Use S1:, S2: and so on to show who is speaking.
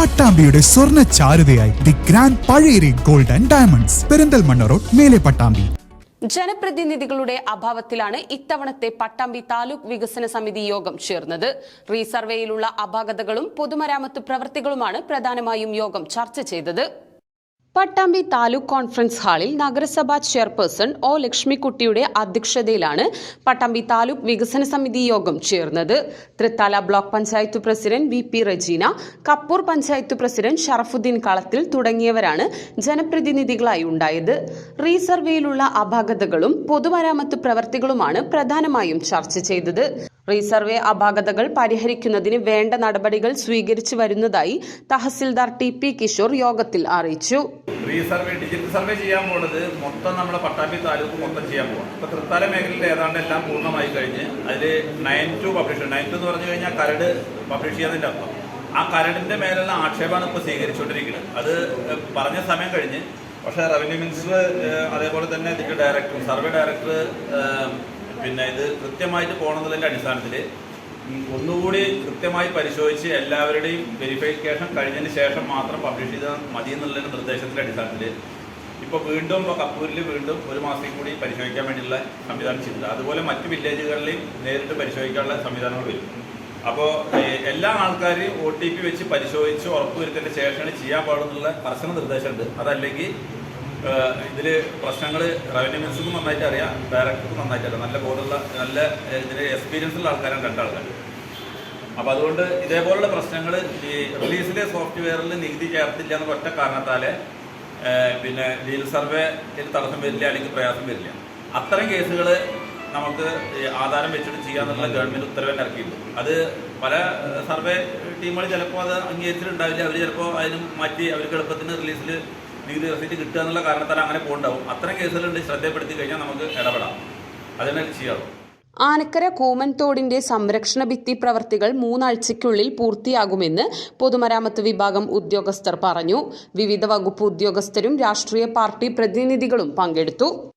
S1: പട്ടാമ്പിയുടെ സ്വർണ ചാരുതയായി the grand Pazhayari gold and diamonds Perinthalmanna road മേലെ പട്ടാമ്പി.
S2: ജനപ്രതിനിധികളുടെ അഭാവത്തിലാണ് ഇത്തവണത്തെ പട്ടാമ്പി താലൂക്ക് വികസന സമിതി യോഗം ചേർന്നത്. റീസർവേയിലുള്ള അപാകതകളും പൊതുമരാമത്ത് പ്രവൃത്തികളുമാണ് പ്രധാനമായും യോഗം ചർച്ച ചെയ്തത്. പട്ടാമ്പി താലൂക്ക് കോൺഫറൻസ് ഹാളിൽ നഗരസഭാ ചെയർപേഴ്സൺ ഒ ലക്ഷ്മിക്കുട്ടിയുടെ അധ്യക്ഷതയിലാണ് പട്ടാമ്പി താലൂക്ക് വികസന സമിതി യോഗം ചേർന്നത്. Thrithala block panchayat president V P Rejeena Kappur panchayat president Sharafudheen Kalathil തുടങ്ങിയവരാണ് ജനപ്രതിനിധികളായി ഉണ്ടായത്. റീസർവേയിലുള്ള അപാകതകളും പൊതുമരാമത്ത് പ്രവർത്തികളുമാണ് പ്രധാനമായും ചർച്ച ചെയ്തത്. റീസർവേ അപാകതകൾ പരിഹരിക്കുന്നതിന് വേണ്ട നടപടികൾ സ്വീകരിച്ചു വരുന്നതായി തഹസിൽദാർ ടി പി കിഷോർ യോഗത്തിൽ അറിയിച്ചു.
S3: റീസർവേ ഡിജിറ്റൽ സർവേ ചെയ്യാൻ പോകുന്നത് മൊത്തം നമ്മുടെ പട്ടാമ്പി താലൂക്ക് മൊത്തം ചെയ്യാൻ പോകാം ഇപ്പൊ തൃത്താല മേഖലയിൽ ഏതാണ്ട് എല്ലാം പൂർണമായി കഴിഞ്ഞ് അതിൽ nine to publish nine to എന്ന് പറഞ്ഞു കഴിഞ്ഞാൽ കരട് പബ്ലിഷ് ചെയ്യാതിന്റെ അർത്ഥം. ആ കരടിന്റെ മേലുള്ള ആക്ഷേപമാണ് ഇപ്പോൾ സ്വീകരിച്ചുകൊണ്ടിരിക്കുന്നത്. അത് പറഞ്ഞ സമയം കഴിഞ്ഞ് പക്ഷേ റവന്യൂ മിനിസ്റ്റർ അതേപോലെ തന്നെ ഇതിന്റെ ഡയറക്ടർ സർവേ ഡയറക്ടർ പിന്നെ ഇത് കൃത്യമായിട്ട് പോകണമെന്നതിന്റെ അടിസ്ഥാനത്തിൽ ഒന്നുകൂടി കൃത്യമായി പരിശോധിച്ച് എല്ലാവരുടെയും വെരിഫിക്കേഷൻ കഴിഞ്ഞതിന് ശേഷം മാത്രം പബ്ലിഷ് ചെയ്താൽ മതി എന്നുള്ള നിർദ്ദേശത്തിന്റെ അടിസ്ഥാനത്തിൽ ഇപ്പോൾ വീണ്ടും കപ്പൂരിൽ വീണ്ടും ഒരു മാസം കൂടി പരിശോധിക്കാൻ വേണ്ടിയുള്ള സംവിധാനം ചെയ്തിട്ടുണ്ട്. അതുപോലെ മറ്റ് വില്ലേജുകളിലെയും നേരിട്ട് പരിശോധിക്കാനുള്ള സംവിധാനങ്ങൾ വരും. അപ്പോൾ എല്ലാ ആൾക്കാരെയും ഒ ടി പി വെച്ച് പരിശോധിച്ച് ഉറപ്പുവരുത്തിയതിന് ശേഷമാണ് ചെയ്യാൻ പാടുന്നുള്ള കർശന നിർദ്ദേശമുണ്ട്. അതല്ലെങ്കിൽ ഇതിൽ പ്രശ്നങ്ങൾ റവന്യൂ മിനിസ്റ്റർക്കും നന്നായിട്ട് അറിയാം. ഡയറക്ടർക്കും നന്നായിട്ട് അറിയാം. നല്ല ബോധമുള്ള നല്ല ഇതിന് എക്സ്പീരിയൻസ് ഉള്ള ആൾക്കാരാണ് രണ്ടാൾക്കാർ അപ്പോൾ അതുകൊണ്ട് ഇതേപോലുള്ള പ്രശ്നങ്ങൾ ഈ റിലീസിലെ സോഫ്റ്റ്വെയറിൽ നികുതി ചേർത്തില്ല എന്ന ഒറ്റ കാരണത്താലേ പിന്നെ ലീൽ സർവേ തടസ്സം വരില്ല അല്ലെങ്കിൽ പ്രയാസം വരില്ല. അത്തരം കേസുകൾ നമുക്ക് ആധാരം വെച്ചിട്ട് ചെയ്യാന്നുള്ള ഗവൺമെന്റ് ഉത്തരവ് ഇറക്കിയിട്ടുണ്ട്. അത് പല സർവേ ടീമുകൾ ചിലപ്പോൾ അത് അംഗീകരിച്ചിട്ടുണ്ടാവില്ല. അവർ ചിലപ്പോൾ അതിന് മാറ്റി അവർക്ക് എളുപ്പത്തിന് റിലീസിൽ നികുതി സർട്ടിഫിക്കറ്റ് കിട്ടുക എന്നുള്ള കാരണത്താൽ അങ്ങനെ പോകണ്ടാവും. അത്തരം കേസുകളുണ്ട്. ശ്രദ്ധപ്പെടുത്തി കഴിഞ്ഞാൽ നമുക്ക് ഇടപെടാം. അതിനെ ചെയ്യാറുള്ളൂ
S2: ആനക്കര കൂമൻ തോടിന്റെ സംരക്ഷണ ഭിത്തി പ്രവർത്തികൾ മൂന്നാഴ്ചയ്ക്കുള്ളിൽ പൂർത്തിയാകുമെന്ന് പൊതുമരാമത്ത് വിഭാഗം ഉദ്യോഗസ്ഥർ പറഞ്ഞു. വിവിധ വകുപ്പ് ഉദ്യോഗസ്ഥരും രാഷ്ട്രീയ പാർട്ടി പ്രതിനിധികളും പങ്കെടുത്തു.